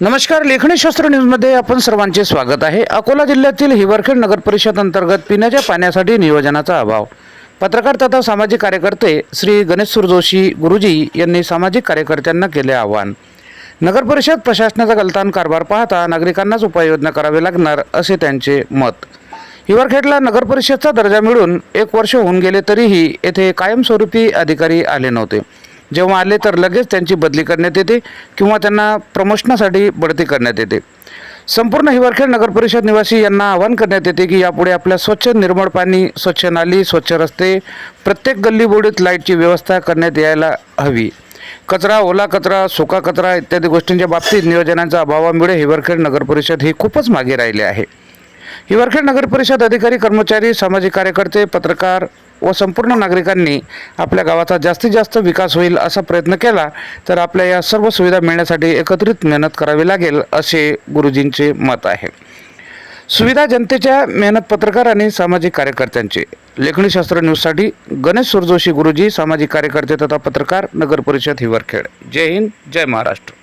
नमस्कार लेखणीशास्त्र न्यूजमध्ये आपण सर्वांचे स्वागत आहे. अकोला जिल्ह्यातील हिवरखेड नगर परिषद अंतर्गत पिण्याच्या पाण्यासाठी नियोजनाचा अभाव. पत्रकार तथा सामाजिक कार्यकर्ते श्री गणेश सुरजोशी गुरुजी यांनी सामाजिक कार्यकर्त्यांना केले आवाहन. नगर परिषद प्रशासनाचा गलतान कारभार पाहता नागरिकांनाच उपाययोजना करावी लागणार असे त्यांचे मत. हिवरखेडला नगर परिषदचा दर्जा मिळून एक वर्ष होऊन गेले तरीही येथे कायमस्वरूपी अधिकारी आले नव्हते. जेव्हा आले तर लगेच त्यांची बदली करण्यात येते किंवा त्यांना प्रमोशनासाठी बढती करण्यात येते. संपूर्ण हिवरखेड नगर परिषद निवासी यांना आवाहन करण्यात येते की यापुढे आपल्या स्वच्छ निर्मळ पाणी स्वच्छ नाली स्वच्छ रस्ते प्रत्येक गल्लीबोडीत लाईटची व्यवस्था करण्यात यायला हवी. कचरा ओला कचरा सुका कचरा इत्यादी गोष्टींच्या बाबतीत नियोजनाच्या अभावामुळे हिवरखेड नगर परिषद ही खूपच मागे राहिली आहे. हिवरखेड नगर परिषद अधिकारी कर्मचारी सामाजिक कार्यकर्ते पत्रकार व संपूर्ण नागरिकांनी आपल्या गावाचा जास्तीत जास्त विकास होईल असा प्रयत्न केला तर आपल्या या सर्व सुविधा मिळण्यासाठी एकत्रित मेहनत करावी लागेल असे गुरुजींचे मत आहे. सुविधा जनतेच्या मेहनत पत्रकार आणि सामाजिक कार्यकर्त्यांचे. लेखणीशास्त्र न्यूजसाठी गणेश सुरजोशी गुरुजी सामाजिक कार्यकर्ते तथा पत्रकार नगर परिषद हिवरखेड जय हिंद जय महाराष्ट्र.